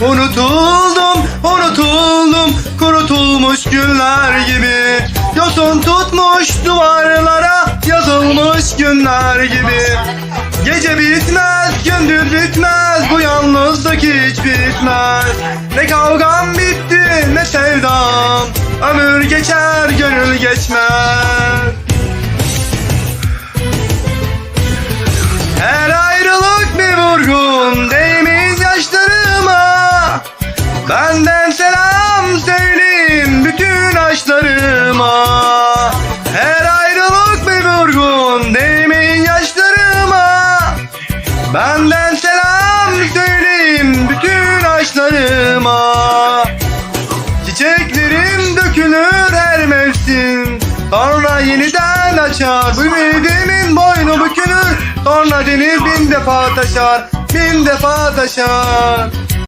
Unutuldum, unutuldum Kurutulmuş günler gibi. Yosun tutmuş duvarlara Yazılmış günler gibi. Gece bitmez, gündüz bitmez Bu yalnızlık hiç bitmez. Ne kavgam bitti, ne sevdam Ömür geçer, gönül geçmez Benden selam söyleyin bütün aşklarıma Her ayrılık bir vurgun Değmeyin yaşlarıma. Benden selam söyleyin bütün aşklarıma Çiçeklerim dökülür her mevsim. Sonra yeniden açar. Bu ümidimin boynu bükülür. Sonra deniz bin defa taşar Bin defa taşar